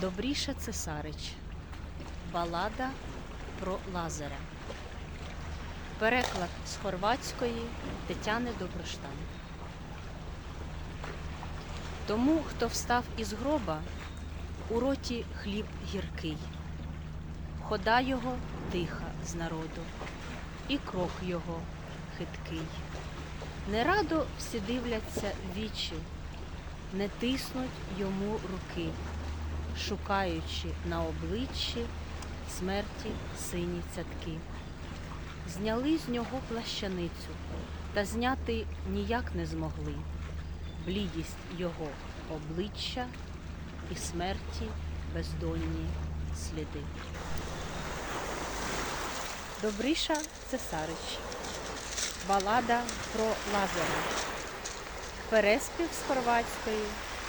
Добріша Цесарич. Балада про Лазаря. Переклад з хорватської Тетяни Доброштан. Тому, хто встав із гроба, у роті хліб гіркий, хода його тиха з народу, і крок його хиткий. Не радо всі дивляться вічі, не тиснуть йому руки, шукаючи на обличчі смерті сині цятки. Зняли з нього плащаницю, та зняти ніяк не змогли. Блідість його обличчя і смерті бездонні сліди. Добриша Цесарич. Балада про Лазаря. Переспів з хорватської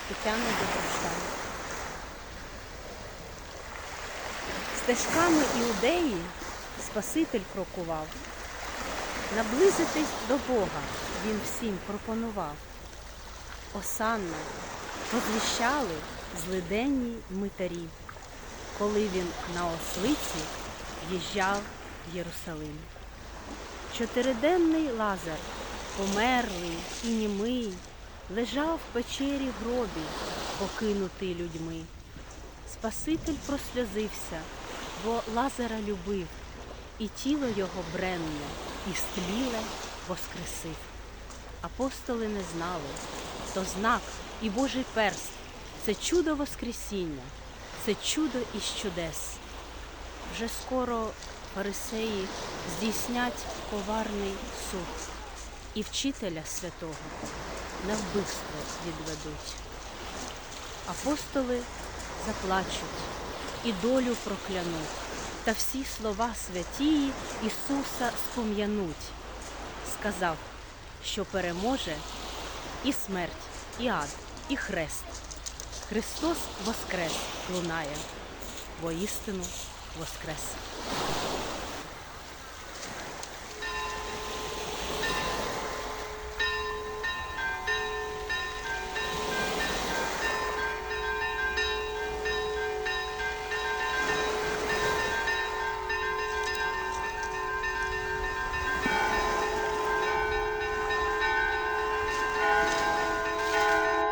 Тетяни Доброштан. Стежками іудеї Спаситель крокував. Наблизитись до Бога він всім пропонував. Осанна возвіщали злиденні митарі, коли він на ослиці в'їжджав в Єрусалим. Чотириденний Лазар, померлий і німий, лежав в печері гробі, покинутий людьми. Спаситель просльозився, бо Лазара любив, і тіло його бренне, і стліле воскресив. Апостоли не знали, то знак і Божий перст це чудо Воскресіння, це чудо із чудес. Вже скоро фарисеї здійснять коварний суд і вчителя святого на вбивство відведуть. Апостоли заплачуть і долю прокляну, та всі слова святії Ісуса спом'януть. Сказав, що переможе і смерть, і ад, і хрест. Христос воскрес лунає, воістину воскрес.